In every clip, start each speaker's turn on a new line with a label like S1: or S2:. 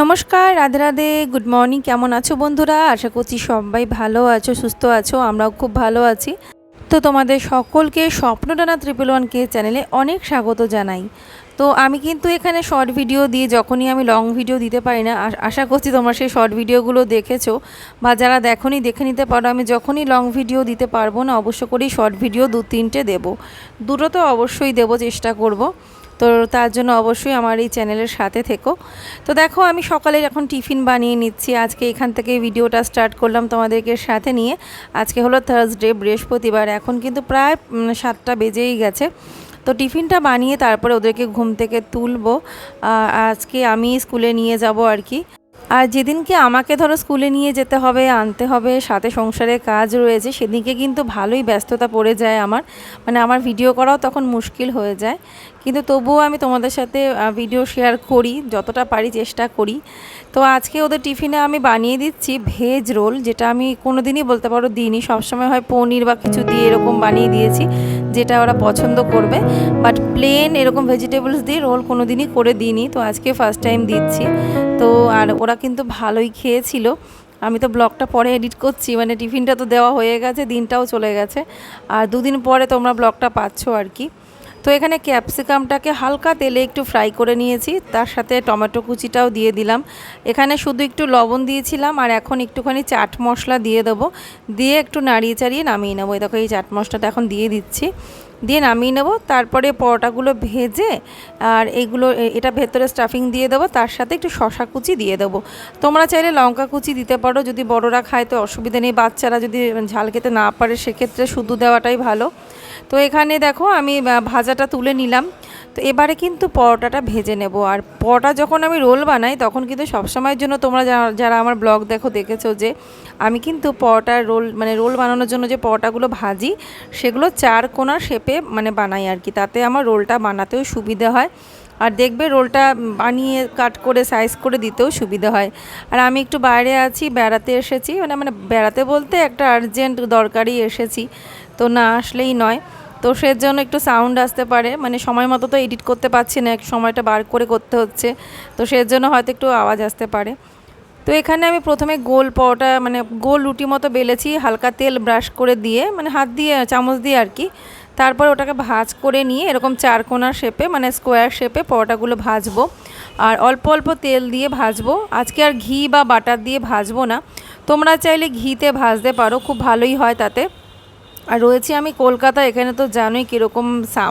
S1: নমস্কার, Radhe Radhe good morning কেমন আছো বন্ধুরা? আশা করছি সবাই ভালো আছো, সুস্থ আছো, আমরাও খুব ভালো আছি। তো তোমাদের সকলকে স্বপ্নটানা ট্রিপল ওয়ান কে চ্যানেলে অনেক স্বাগত জানাই। তো আমি কিন্তু এখানে শর্ট ভিডিও দিয়ে যখনই আমি লং ভিডিও দিতে পারি না আশা করছি তোমরা সেই শর্ট ভিডিওগুলো দেখেছ বা যারা দেখোনি, দেখে নিতে পারো। আমি যখনই লং ভিডিও দিতে পারব না, অবশ্য করেই শর্ট ভিডিও দু তিনটে দেবো। দুটো তো অবশ্যই দেবো, চেষ্টা করব। তো তার জন্য অবশ্যই আমার এই চ্যানেলের সাথে থেকো। তো দেখো, আমি সকালে এখন টিফিন বানিয়ে নিচ্ছি, আজকে এখান থেকে ভিডিওটা স্টার্ট করলাম তোমাদেরকে সাথে নিয়ে। আজকে হলো থার্সডে বৃহস্পতিবার, এখন কিন্তু প্রায় সাতটা বেজেই গেছে। তো টিফিনটা বানিয়ে তারপরে ওদেরকে ঘুম থেকে তুলবো। আজকে আমি স্কুলে নিয়ে যাব আর কি। আর যেদিনকে আমাকে ধরো স্কুলে নিয়ে যেতে হবে, আনতে হবে, সাথে সংসারে কাজ রয়েছে, সেদিনকে কিন্তু ভালোই ব্যস্ততা পড়ে যায় আমার। মানে আমার ভিডিও করাও তখন মুশকিল হয়ে যায়। কিন্তু তবুও আমি তোমাদের সাথে ভিডিও শেয়ার করি, যতটা পারি চেষ্টা করি। তো আজকে ওদের টিফিনে আমি বানিয়ে দিচ্ছি ভেজ রোল, যেটা আমি কোনো দিনই বলতে পারো দিইনি। সবসময় হয় পনির বা কিছু দিয়ে এরকম বানিয়ে দিয়েছি, যেটা ওরা পছন্দ করবে। বাট প্লেন এরকম ভেজিটেবলস দিয়ে রোল কোনো দিনই করে দিইনি, তো আজকে ফার্স্ট টাইম দিচ্ছি। তো আর ওরা কিন্তু ভালোই খেয়েছিল। আমি তো ব্লগটা পরে এডিট করছি মানে টিফিনটা তো দেওয়া হয়ে গেছে, দিনটাও চলে গেছে। আর দুদিন পরে তোমরা ব্লগটা পাচ্ছ আর কি। তো এখানে ক্যাপসিকামটাকে হালকা তেলে একটু ফ্রাই করে নিয়েছি, তার সাথে টমেটো কুচিটাও দিয়ে দিলাম। এখানে শুধু একটু লবণ দিয়েছিলাম, আর এখন একটুখানি চাট মশলা দিয়ে দেবো। দিয়ে একটু নাড়িয়ে চাড়িয়ে নামিয়ে নেব। দেখো, এই চাট মশলাটা এখন দিয়ে দিচ্ছি। দিয়ে নামিয়ে নেব। তারপরে পরোটাগুলো ভেজে আর এগুলো এটা ভেতরে স্টাফিং দিয়ে দেবো। তার সাথে একটু শশা কুচি দিয়ে দেবো। তোমরা চাইলে লঙ্কা কুচি দিতে পারো, যদি বড়রা খায় তো অসুবিধা নেই। বাচ্চারা যদি ঝাল খেতে না পারে, সেক্ষেত্রে শুধু দেওয়াটাই ভালো। তো এখানে দেখো আমি ভাজাটা তুলে নিলাম। তো এবারে কিন্তু পরোটাটা ভেজে নেব। আর পরোটা যখন আমি রোল বানাই, তখন কিন্তু সবসময়ের জন্য তোমরা যারা আমার ব্লগ দেখো, দেখেছ যে আমি কিন্তু পরোটার রোল মানে রোল বানানোর জন্য যে পরোটাগুলো ভাজি, সেগুলো চার কোণার শেপে মানে বানাই আর কি। তাতে আমার রোলটা বানাতেও সুবিধে হয়। আর দেখবে রোলটা বানিয়ে কাট করে সাইজ করে দিতেও সুবিধা হয়। আর আমি একটু বাইরে আছি, বেড়াতে এসেছি। মানে মানে বেড়াতে বলতে একটা আর্জেন্ট দরকারি এসেছি। তো না আসলেই নয়। তো সেজন্য একটু সাউন্ড আসতে পারে। মানে সময় মতো তো এডিট করতে পারছি না এক সময়টা বার করে করতে হচ্ছে। তো সেজন্য হয়তো একটু আওয়াজ আসতে পারে। তো এখানে আমি প্রথমে গোল পরোটা মানে গোল রুটি মতো বেলেছি, হালকা তেল ব্রাশ করে দিয়ে মানে হাত দিয়ে, চামচ দিয়ে আর কি। তারপর ওটাকে ভাজ করে নিয়ে এরকম চারকোনা শেপে মানে স্কোয়ার শেপে পরোটাগুলো ভাজবো। আর অল্প অল্প তেল দিয়ে ভাজবো। আজকে আর ঘি বা বাটার দিয়ে ভাজবো না। তোমরা চাইলে ঘিতে ভাজতে পারো, খুব ভালোই হয় তাতে। আর রয়েছি আমি কলকাতা, এখানে তো জানোই কীরকম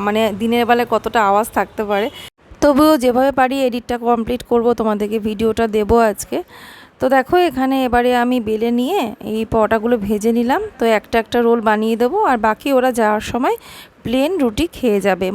S1: মানে দিনের বেলায় কতটা আওয়াজ থাকতে পারে। তবুও যেভাবে পারি এডিটটা কমপ্লিট করব, তোমাদেরকে ভিডিওটা দেবো আজকে। তো দেখো, এখানে এবারে আমি বেলে নিয়ে এই পটাগুলো ভেজে নিলাম। তো একটা একটা রোল বানিয়ে দেবো, আর বাকি ওরা যাওয়ার সময় প্লেন রুটি খেয়ে যাবে।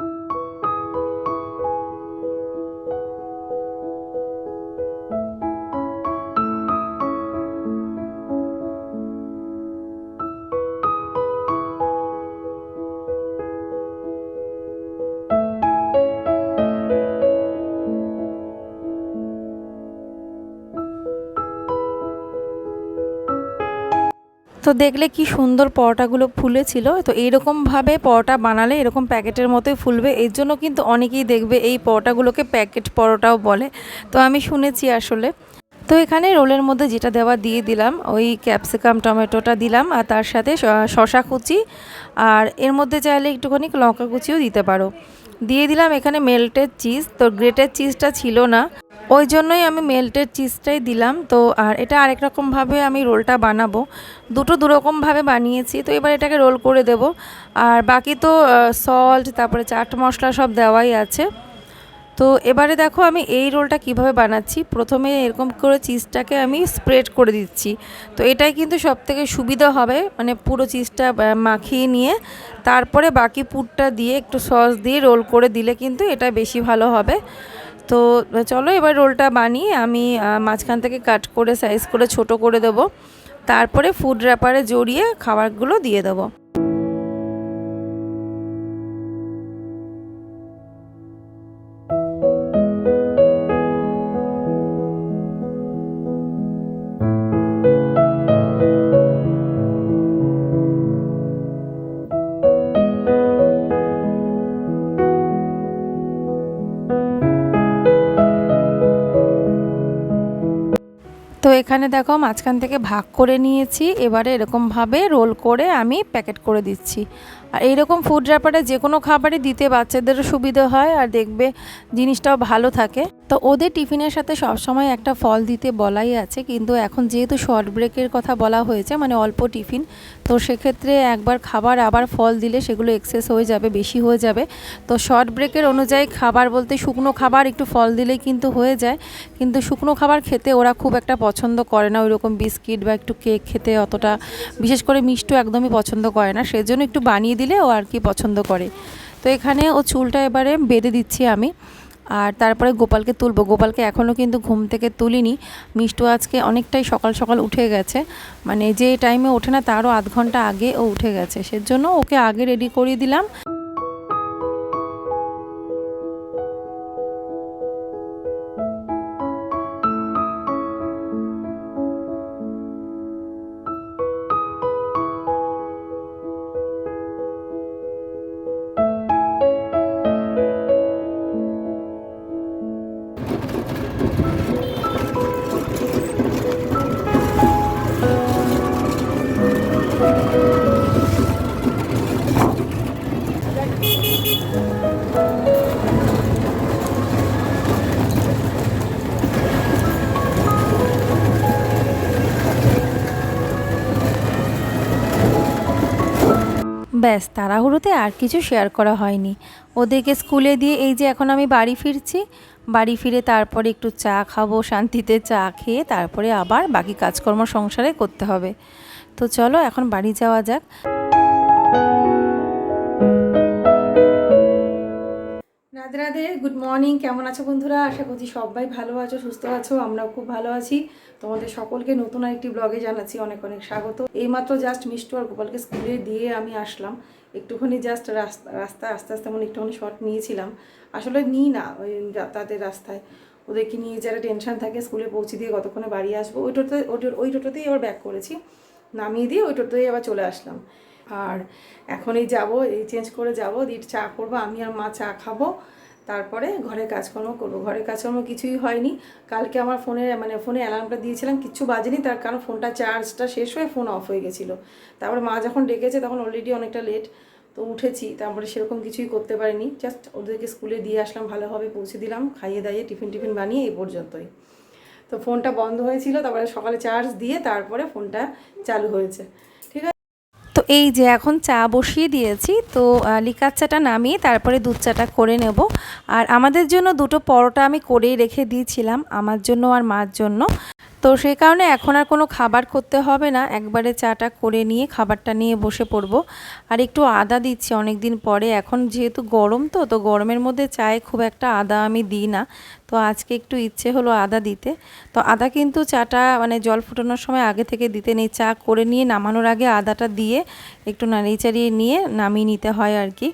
S1: তো দেখলে কি সুন্দর পরোটাগুলো ফুলেছিল। তো এইরকমভাবে পরোটা বানালে এরকম প্যাকেটের মতোই ফুলবে। এর জন্য কিন্তু অনেকেই দেখবে এই পরোটাগুলোকে প্যাকেট পরোটাও বলে। তো আমি শুনেছি আসলে। তো এখানে রোলের মধ্যে যেটা দেওয়া দিয়ে দিলাম, ওই ক্যাপসিকাম, টমেটোটা দিলাম আর তার সাথে শশা কুচি আর এর মধ্যে চাইলে একটুখানি লঙ্কা কুচিও দিতে পারো। দিয়ে দিলাম এখানে মেল্টেড চিজ তো গ্রেটেড চিজটা ছিল না। ওই জন্যই আমি মেল্টেড চিজটাই দিলাম। তো আর এটা আরেক রকমভাবে আমি রোলটা বানাবো। দুটো দুরকমভাবে বানিয়েছি, তো এবার এটাকে রোল করে দেব। আর বাকি তো সল্ট তারপরে চাট মশলা সব দেওয়াই আছে। তো এবারে দেখো আমি এই রোলটা কীভাবে বানাচ্ছি। প্রথমে এরকম করে চিজটাকে আমি স্প্রেড করে দিচ্ছি। তো এটাই কিন্তু সব থেকে সুবিধা হবে মানে পুরো চিজটা মাখিয়ে নিয়ে। তারপরে বাকি পুরটা দিয়ে একটু সস দিয়ে রোল করে দিলে কিন্তু এটা বেশি ভালো হবে। তো চলো এবার রোলটা বানিয়ে আমি মাঝখান থেকে কাট করে, সাইজ করে, ছোট করে দেবো। তারপরে ফুড র্যাপারে জড়িয়ে খাবারগুলো দিয়ে দেবো। এখানে দেখো মাঝখান থেকে ভাগ করে নিয়েছি। এবারে এরকমভাবে রোল করে আমি প্যাকেট করে দিচ্ছি। আর এইরকম ফুড র্যাপারে যে কোনো খাবারই দিতে বাচ্চাদেরও সুবিধা হয় আর দেখবে জিনিসটাও ভালো থাকে। তো ওদের টিফিনের সাথে সবসময় একটা ফল দিতে বলাই আছে, কিন্তু এখন যেহেতু শর্ট ব্রেকের কথা বলা হয়েছে মানে অল্প টিফিন, তো সেক্ষেত্রে একবার খাবার আবার ফল দিলে সেগুলো এক্সেস হয়ে যাবে, বেশি হয়ে যাবে। তো শর্ট ব্রেকের অনুযায়ী খাবার বলতে শুকনো খাবার একটু ফল দিলেই কিন্তু হয়ে যায়, কিন্তু শুকনো খাবার খেতে ওরা খুব একটা পছন্দ করে না। ওইরকম বিস্কিট বা একটু কেক খেতে অতটা, বিশেষ করে মিষ্টি একদমই পছন্দ করে না। সেজন্য একটু বানিয়ে ও আর কি পছন্দ করে। তো এখানে ও চুলটা এবারে বেঁধে দিচ্ছি আমি। আর তারপরে গোপালকে তুলবো। গোপালকে এখনও কিন্তু ঘুম থেকে তুলিনি। মিষ্টু আজকে অনেকটাই সকাল সকাল উঠে গেছে। মানে যে টাইমে ওঠে না, তারও আধ ঘণ্টা আগে ও উঠে গেছে। সেজন্য ওকে আগে রেডি করিয়ে দিলাম। ব্যাস, তাড়াহুড়োতে আর কিছু শেয়ার করা হয়নি। ওদেরকে স্কুলে দিয়ে এই যে এখন আমি বাড়ি ফিরছি, বাড়ি ফিরে তারপরে একটু চা খাব, শান্তিতে চা খেয়ে তারপরে আবার বাকি কাজকর্ম সংসারে করতে হবে। তো চলো এখন বাড়ি যাওয়া যাক। রাধে গুড মর্নিং কেমন আছো বন্ধুরা? আশা করছি সবাই ভালো আছো, সুস্থ আছো, আমরাও খুব ভালো আছি। তোমাদের সকলকে নতুন আরেকটি ব্লগে জানাচ্ছি অনেক অনেক স্বাগত। এইমাত্র জাস্ট মিষ্টু আর গোপালকে স্কুলে দিয়ে আমি আসলাম। একটুখানি জাস্ট রাস্তা রাস্তায় আস্তে আস্তে মানে একটুখানি শর্ট নিয়েছিলাম। আসলে নিই না ওই যাতায়াতের রাস্তায়। ওদেরকে নিয়ে যারা টেনশন থাকে স্কুলে পৌঁছে দিয়ে কতক্ষণে বাড়ি আসব, ওই টোটোতে, ওই টোটোতেই আবার ব্যাক করেছি। নামিয়ে দিয়ে ওই টোটোতেই আবার চলে আসলাম। আর এখনই যাব, এই চেঞ্জ করে যাব, দিয়ে চা করব, আমি আর মা চা খাব। তারপরে ঘরের কাজকর্ম করব। ঘরের কাজকর্ম কিছুই হয়নি। কালকে আমার ফোনে মানে ফোনে অ্যালার্মটা দিয়েছিলাম, কিচ্ছু বাজেনি, তার কারণ ফোনটা চার্জটা শেষ হয়ে ফোন অফ হয়ে গেছিল। তারপরে মা যখন ডেকেছে, তখন অলরেডি অনেকটা লেট তো উঠেছি, তারপরে সেরকম কিছুই করতে পারিনি। জাস্ট ওদেরকে স্কুলে দিয়ে আসলাম, ভালোভাবে পৌঁছে দিলাম, খাইয়ে দাইয়ে টিফিন টিফিন বানিয়ে এই পর্যন্তই। তো ফোনটা বন্ধ হয়েছিল, তারপরে সকালে চার্জ দিয়ে তারপরে ফোনটা চালু হয়েছে। এই যে এখন চা বসিয়ে দিয়েছি, তো লিকার চাটা নামিয়ে তারপরে দুধ চাটা করে নেব। আর আমাদের জন্য দুটো পরোটা আমি করেই রেখে দিয়েছিলাম, আমার জন্য আর মার জন্য। তো সেই কারণে এখন আর কোনো খাবার করতে হবে না। একবারে চাটা করে নিয়ে খাবারটা নিয়ে বসে পড়ব। আর একটু আদা দিচ্ছি অনেক দিন পরে। এখন যেহেতু গরম তো তো গরমের মধ্যে চায়ে খুব একটা আদা আমি দিই না। তো আজকে একটু ইচ্ছে হলো আদা দিতে। তো আদা কিন্তু চাটা মানে জল ফুটানোর সময় আগে থেকে দিতে নেই। চা করে নিয়ে নামানোর আগে আদাটা দিয়ে একটু নাড়িয়ে চাড়িয়ে নিয়ে নামিয়ে নিতে হয় আর কি।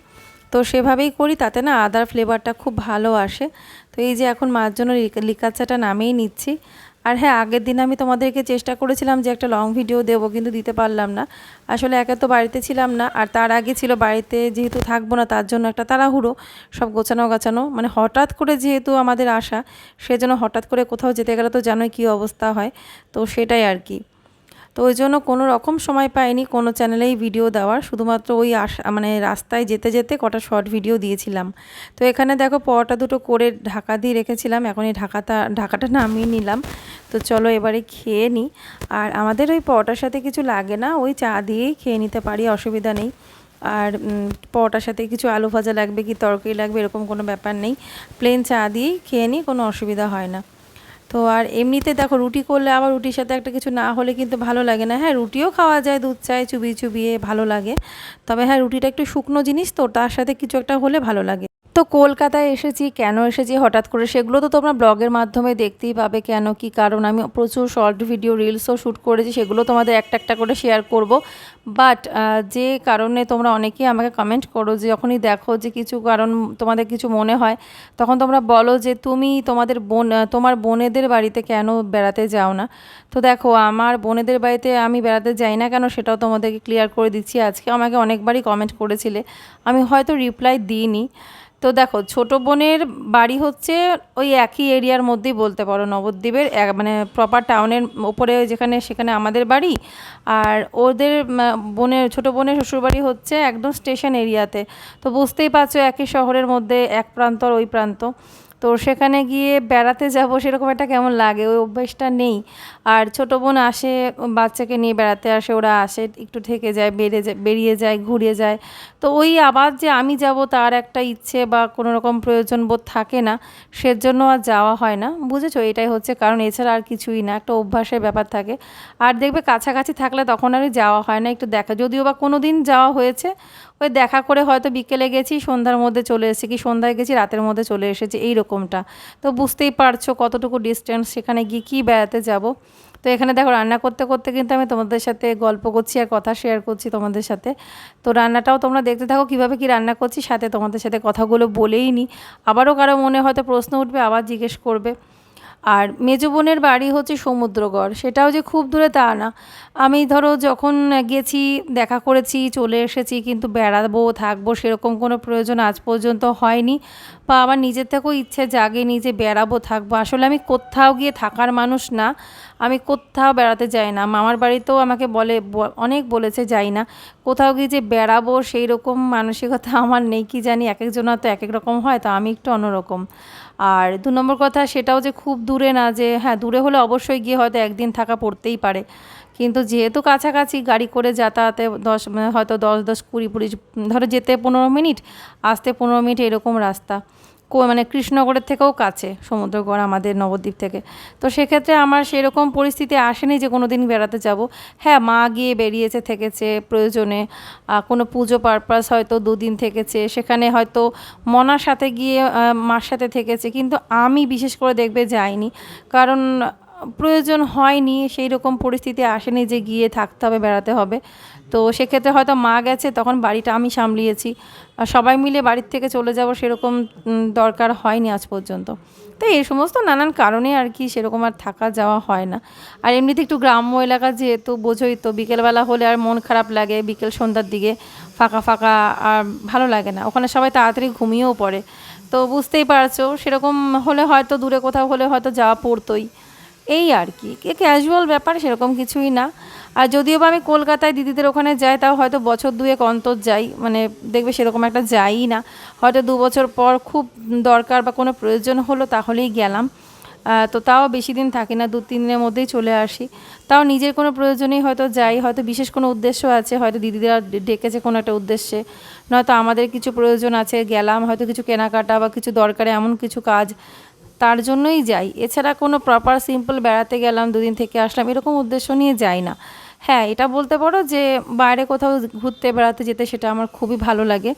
S1: তো সেভাবেই করি, তাতে না আদার ফ্লেভারটা খুব ভালো আসে। তো এই যে এখন মার জন্য লিকা- লিকার চাটা নামিয়ে নিচ্ছি। আর হ্যাঁ আগের দিন আমি তোমাদেরকে চেষ্টা করেছিলাম যে একটা লং ভিডিও দেবো, কিন্তু দিতে পারলাম না। আসলে একে তো বাড়িতে ছিলাম না, আর তার আগে ছিল বাড়িতে যেহেতু থাকব না, তার জন্য একটা তাড়াহুড়ো, সব গোছানো গাছানো। মানে হঠাৎ করে যেহেতু আমাদের আসা সেজন্য হঠাৎ করে কোথাও যেতে গেলে তো জানোই কী অবস্থা হয়। তো সেটাই আর কি। তো ওই জন্য কোনো রকম সময় পাইনি কোনো চ্যানেলেই ভিডিও দেওয়ার। শুধুমাত্র ওই মানে রাস্তায় যেতে যেতে কটা শর্ট ভিডিও দিয়েছিলাম। তো এখানে দেখো পরোটা দুটো করে ঢাকা দিয়ে রেখেছিলাম, এখন এই ঢাকাটা ঢাকাটা নামিয়ে নিলাম। তো চলো এবারে খেয়ে নিই। আর আমাদের ওই পরোটার সাথে কিছু লাগে না, ওই চা দিয়েই খেয়ে নিতে পারি, অসুবিধা নেই। আর পরোটার সাথে কিছু আলু ভাজা লাগবে কি তরকারি লাগবে এরকম কোনো ব্যাপার নেই। প্লেন চা দিয়েই খেয়ে নিই, কোনো অসুবিধা হয় না। তো আর এমনিতে দেখো রুটি করলে আবার রুটির সাথে একটা কিছু না হলে কিন্তু ভালো লাগে না। হ্যাঁ রুটিও খাওয়া যায়, দুধ চায় চুবিয়ে চুবিয়ে ভালো লাগে। তবে হ্যাঁ রুটিটা একটু শুকনো জিনিস তো, তার সাথে কিছু একটা হলে ভালো লাগে। তো কলকাতায় এসেছি, কেন এসেছি, হঠাৎ করে সেগুলো তো তোমরা ব্লগের মাধ্যমে দেখতেই পাবে কেন, কি কারণ, আমি প্রচুর শর্ট ভিডিও রিলসও শ্যুট করেছি, সেগুলো তোমাদের একটা একটা করে শেয়ার করব। বাট যে কারণে তোমরা অনেকেই আমাকে কমেন্ট করো যে, যখনই দেখো যে কিছু কারণ তোমাদের কিছু মনে হয়, তখন তোমরা বলো যে, তুমি তোমাদের বোন তোমার বোনেদের বাড়িতে কেন বেড়াতে যাও না? তো দেখো, আমার বোনেদের বাড়িতে আমি বেড়াতে যাই না কেন, সেটাও তোমাদেরকে ক্লিয়ার করে দিচ্ছি। আজকে আমাকে অনেকবারই কমেন্ট করেছিলে। আমি হয়তো রিপ্লাই দিইনি। তো দেখো, ছোট বোনের বাড়ি হচ্ছে ওই একই এরিয়ার মধ্যেই বলতে পারো, নবদ্বীপের মানে প্রপার টাউনের ওপরে যেখানে সেখানে আমাদের বাড়ি। আর ওদের বোনের, ছোট বোনের শ্বশুরবাড়ি হচ্ছে একদম স্টেশন এরিয়াতে তো বুঝতেই পারছ, একই শহরের মধ্যে এক প্রান্ত আর ওই প্রান্ত। তো সেখানে গিয়ে বেড়াতে যাব, সেরকম একটা কেমন লাগে? ওই অভ্যেসটা নেই। আর ছোটো বোন আসে, বাচ্চাকে নিয়ে বেড়াতে আসে, ওরা আসে, একটু থেকে যায়, বেড়ে যায়, বেরিয়ে যায়, ঘুরে যায়। তো ওই আবার যে আমি যাব তার একটা ইচ্ছে বা কোনো রকম প্রয়োজন বোধ থাকে না, সেজন্য আর যাওয়া হয় না। বুঝেছ? এটাই হচ্ছে কারণ এছাড়া আর কিছুই না, একটা অভ্যাসের ব্যাপার থাকে। আর দেখবে কাছাকাছি থাকলে তখন আর যাওয়া হয় না, একটু দেখা। যদিও বা কোনো দিন যাওয়া হয়েছে ওই দেখা করে হয়তো বিকেলে গেছি, সন্ধ্যার মধ্যে চলে এসেছি, কি সন্ধ্যায় গেছি, রাতের মধ্যে চলে এসেছি, এই রকমটা। তো বুঝতেই পারছ কতটুকু ডিস্টেন্স সেখানে গিয়ে কী বেড়াতে যাব। তো এখানে দেখো রান্না করতে করতে কিন্তু আমি তোমাদের সাথে গল্প করছি আর কথা শেয়ার করছি তোমাদের সাথে। তো রান্নাটাও তোমরা দেখতে থাকো কীভাবে কি রান্না করছি, সাথে তোমাদের সাথে কথাগুলো বলেই নি। আবারও কারও মনে হয়তো প্রশ্ন উঠবে, আবার জিজ্ঞেস করবে। আর মেজো বোনের বাড়ি হচ্ছে সমুদ্রগড়। সেটাও যে খুব দূরে তা না। আমি ধরো যখন গেছি, দেখা করেছি, চলে এসেছি, কিন্তু বেড়াবো, থাকব সেরকম কোনো প্রয়োজন আজ পর্যন্ত হয়নি। বা আমার নিজের থেকেও ইচ্ছে জাগেনি যে বেড়াবো, থাকব। আসলে আমি কোথাও গিয়ে থাকার মানুষ না। আমি কোথাও বেড়াতে যাই না। মামার বাড়িতেও আমাকে বলে অনেক বলেছে যাই না। কোথাও গিয়ে যে বেড়াবো সেই রকম মানসিকতা আমার নেই। কি জানি, এক একজনের তো এক এক রকম হয়, তো আমি একটু অন্যরকম। আর দু নম্বর কথা, সেটাও যে খুব দূরে না যে হ্যাঁ দূরে হলে অবশ্যই গিয়ে হয়তো একদিন থাকা পড়তেই পারে। কিন্তু যেহেতু কাছাকাছি গাড়ি করে যাতায়াতে দশ, হয়তো দশ দশ, কুড়ি কুড়ি ধরো যেতে পনেরো মিনিট, আসতে পনেরো মিনিট এরকম রাস্তা। মানে কৃষ্ণনগরের থেকেও কাছে, সমুদ্রগড় আমাদের নবদ্বীপ থেকে। তো সেক্ষেত্রে আমার সেরকম পরিস্থিতি আসেনি যে কোনো দিন বেড়াতে যাব। হ্যাঁ মা গিয়ে বেরিয়েছে, থেকেছে প্রয়োজনে। কোনো পুজো পারপাস হয়তো দুদিন থেকেছে। সেখানে হয়তো মনার সাথে গিয়ে মার সাথে থেকেছে। কিন্তু আমি বিশেষ করে দেখবে যাইনি। কারণ প্রয়োজন হয়নি সেই রকম পরিস্থিতি আসেনি যে গিয়ে থাকতে হবে, বেড়াতে হবে। তো সেক্ষেত্রে হয়তো মা গেছে, তখন বাড়িটা আমি সামলিয়েছি। সবাই মিলে বাড়ির থেকে চলে যাব সেরকম দরকার হয়নি আজ পর্যন্ত। তো এই সমস্ত নানান কারণে আর কি সেরকম আর থাকা যাওয়া হয় না। আর এমনিতে একটু গ্রাম্য এলাকা যেহেতু বোঝোই, তো বিকেলবেলা হলে আর মন খারাপ লাগে বিকেল সন্ধ্যার দিকে, ফাঁকা ফাঁকা আর ভালো লাগে না। ওখানে সবাই তাড়াতাড়ি ঘুমিয়েও পড়ে। তো বুঝতেই পারছ, সেরকম হলে হয়তো, দূরে কোথাও হলে হয়তো যাওয়া পড়তোই। এই আর কি। ক্যাজুয়াল ব্যাপার, সেরকম কিছুই না। আর যদিও বা আমি কলকাতায় দিদিদের ওখানে যাই, তাও হয়তো বছর দুয়েক অন্তর যাই মানে দেখবে সেরকম একটা যাই না। হয়তো দু বছর পর খুব দরকার বা কোনো প্রয়োজন হলো তাহলেই গেলাম। তো তাও বেশি দিন থাকি না দু তিন দিনের মধ্যেই চলে আসি। তাও নিজের কোনো প্রয়োজনেই হয়তো যাই, হয়তো বিশেষ কোনো উদ্দেশ্য আছে, হয়তো দিদিরা ডেকেছে কোনো একটা উদ্দেশ্যে। নয়তো আমাদের কিছু প্রয়োজন আছে, গেলাম, হয়তো কিছু কেনাকাটা বা কিছু দরকারে এমন কিছু কাজ, তার জন্যই যাই। এছাড়া কোনো প্রপার সিম্পল বেড়াতে গেলাম, দুদিন থেকে আসলাম, এরকম উদ্দেশ্য নিয়ে যাই না। হ্যাঁ এটা বলতে পারো যে বাইরে কোথাও ঘুরতে, বেড়াতে যেতে সেটা আমার খুবই ভালো লাগে।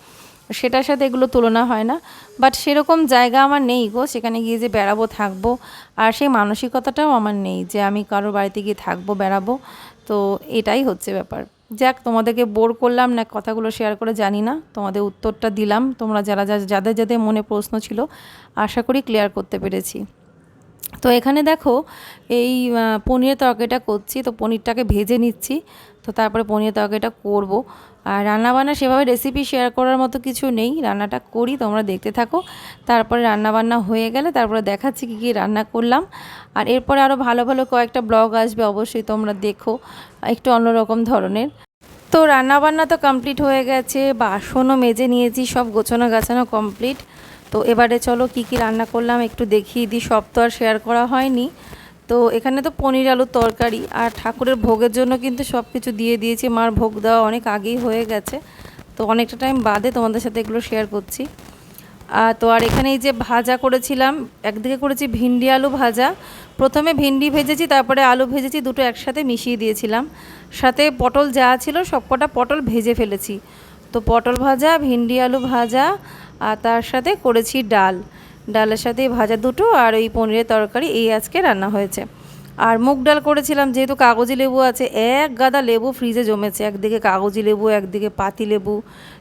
S1: সেটার সাথে এগুলো তুলনা হয় না। বাট সেরকম জায়গা আমার নেই গো, সেখানে গিয়ে যে বেড়াবো, থাকব। আর সেই মানসিকতাটাও আমার নেই যে আমি কারোর বাড়িতে গিয়ে থাকব, বেড়াবো। তো এটাই হচ্ছে ব্যাপার। যাক, তোমাদেরকে বোর করলাম না, কথাগুলো শেয়ার করে জানি না। তোমাদের উত্তরটা দিলাম। তোমরা যারা যা- যাদের যাদের মনে প্রশ্ন ছিল, আশা করি ক্লিয়ার করতে পেরেছি। তো এখানে দেখো, এই পনিরের তরকারিটা করছি, তো পনিরটাকে ভেজে নিচ্ছি, তো তারপরে পনিরের তরকারিটা করব। আর রান্নাবান্না সেভাবে রেসিপি শেয়ার করার মতো কিছু নেই, রান্নাটা করি, তোমরা দেখতে থাকো। তারপরে রান্নাবান্না হয়ে গেলে তারপরে দেখাচ্ছি কী কী রান্না করলাম। আর এরপরে আরও ভালো ভালো কয়েকটা ব্লগ আসবে, অবশ্যই তোমরা দেখো, একটু অন্যরকম ধরনের। তো রান্নাবান্না তো কমপ্লিট হয়ে গেছে, বাসনও মেজে নিয়েছি, সব গোছানো গাছানো কমপ্লিট তো এবারে চলো কি কি রান্না করলাম একটু দেখিয়ে দিই সব তো আর শেয়ার করা হয়নি। তো এখানে তো পনির আলুর তরকারি আর ঠাকুরের ভোগের জন্য কিন্তু সব কিছু দিয়ে দিয়েছি। মার ভোগ দেওয়া অনেক আগেই হয়ে গেছে। তো অনেকটা টাইম বাদে তোমাদের সাথে এগুলো শেয়ার করছি। আহ, তো আর এখানে এই যে ভাজা করেছিলাম একদিকে করেছি ভিন্ডি আলু ভাজা। প্রথমে ভিন্ডি ভেজেছি তারপরে আলু ভেজেছি দুটো একসাথে মিশিয়ে দিয়েছিলাম। সাথে পটল যা ছিল সবকটা পটল ভেজে ফেলেছি। তো পটল ভাজা ভিন্ডি আলু ভাজা আর তার সাথে করেছি ডাল। ডালের সাথে ভাজা দুটো আর ওই পনিরের তরকারি, এই আজকে রান্না হয়েছে। আর মুগ ডাল করেছিলাম, যেহেতু কাগজি লেবু আছে, এক গাদা লেবু ফ্রিজে জমেছে, একদিকে কাগজি লেবু, একদিকে পাতি লেবু।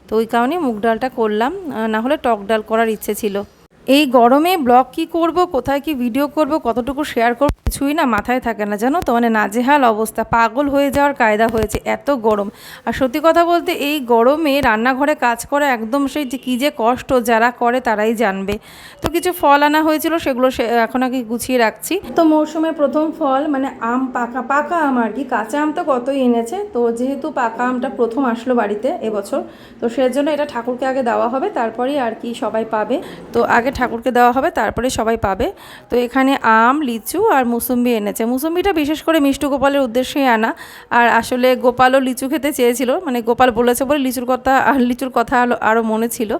S1: তো ওই কারণে মুগ ডালটা করলাম, না হলে টক ডাল করার ইচ্ছে ছিল। এই গরমে ব্লগ কি করব, কোথায় কি ভিডিও করব, কতটুকু শেয়ার করব কিছুই না, মাথায় থাকে না, জানো তো? মানে নাজেহাল অবস্থা, পাগল হয়ে যাওয়ার কায়দা হয়েছে, এত গরম। আর সত্যি কথা বলতে, এই গরমে রান্নাঘরে কাজ করা একদম সেই যে কী যে কষ্ট যারা করে তারাই জানবে। তো কিছু ফল আনা হয়েছিল, সেগুলো এখন আগে গুছিয়ে রাখছি। তো মৌসুমের প্রথম ফল মানে আম পাকা পাকা আম আর কি, কাঁচা আম তো কতই এনেছে। তো যেহেতু পাকা আমটা প্রথম আসলো বাড়িতে এবছর, তো সেজন্য এটা ঠাকুরকে আগে দেওয়া হবে, তারপরেই আর কি সবাই পাবে। তো আগে ঠাকুরকে দেওয়া হবে, তারপরে সবাই পাবে। তো এখানে আম, লিচু আর মুসুম্বি এনেছে। মুসুম্বিটা বিশেষ করে মিষ্টু গোপালের উদ্দেশ্যেই আনা। আর আসলে গোপালও লিচু খেতে চেয়েছিল মানে গোপাল বলেছে বলে লিচুর কথা আর লিচুর কথা আরও মনে ছিল।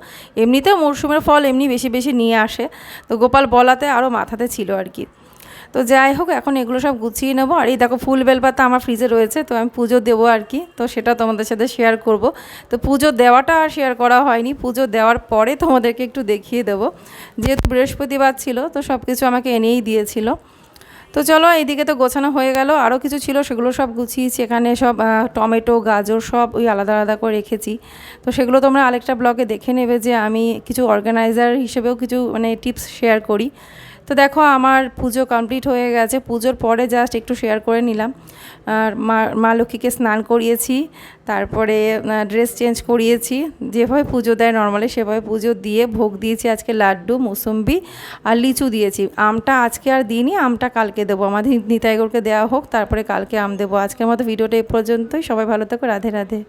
S1: এমনিতেও মরশুমের ফল এমনি বেশি বেশি নিয়ে আসে। তো গোপাল বলাতে আরও মাথাতে ছিল আর কি। তো যাই হোক, এখন এগুলো সব গুছিয়ে নেব। আর এই দেখো, ফুল বেলপাতা আমার ফ্রিজে রয়েছে, তো আমি পুজো দেবো আর কি। তো সেটা তোমাদের সাথে শেয়ার করব। তো পুজো দেওয়াটা আর শেয়ার করা হয়নি। পুজো দেওয়ার পরে তোমাদেরকে একটু দেখিয়ে দেবো। যেহেতু বৃহস্পতিবার ছিল, তো সব কিছু আমাকে এনেই দিয়েছিল। তো চলো, এইদিকে তো গোছানো হয়ে গেল। আরও কিছু ছিল, সেগুলো সব গুছিয়েছি। এখানে সব টমেটো, গাজর সব ওই আলাদা আলাদা করে রেখেছি। তো সেগুলো তোমরা আরেকটা ব্লগে দেখে নেবে যে আমি কিছু অর্গানাইজার হিসেবেও কিছু মানে টিপস শেয়ার করি। তো দেখো, আমার পুজো কমপ্লিট হয়ে গেছে। পুজোর পরে জাস্ট একটু শেয়ার করে নিলাম। আর মা মা লক্ষ্মীকে স্নান করিয়েছি, তারপরে ড্রেস চেঞ্জ করিয়েছি। যেভাবে পুজো দেয় নর্মালি সেভাবে পুজো দিয়ে ভোগ দিয়েছি আজকে লাড্ডু, মুসম্বি আর লিচু দিয়েছি। আমটা আজকে আর দিইনি, আমটা কালকে দেবো। আমাদের নিতাইগড়কে দেওয়া হোক, তারপরে কালকে আম দেবো। আজকের মতো ভিডিওটা এই পর্যন্তই। সবাই ভালো থাকো। রাধে রাধে।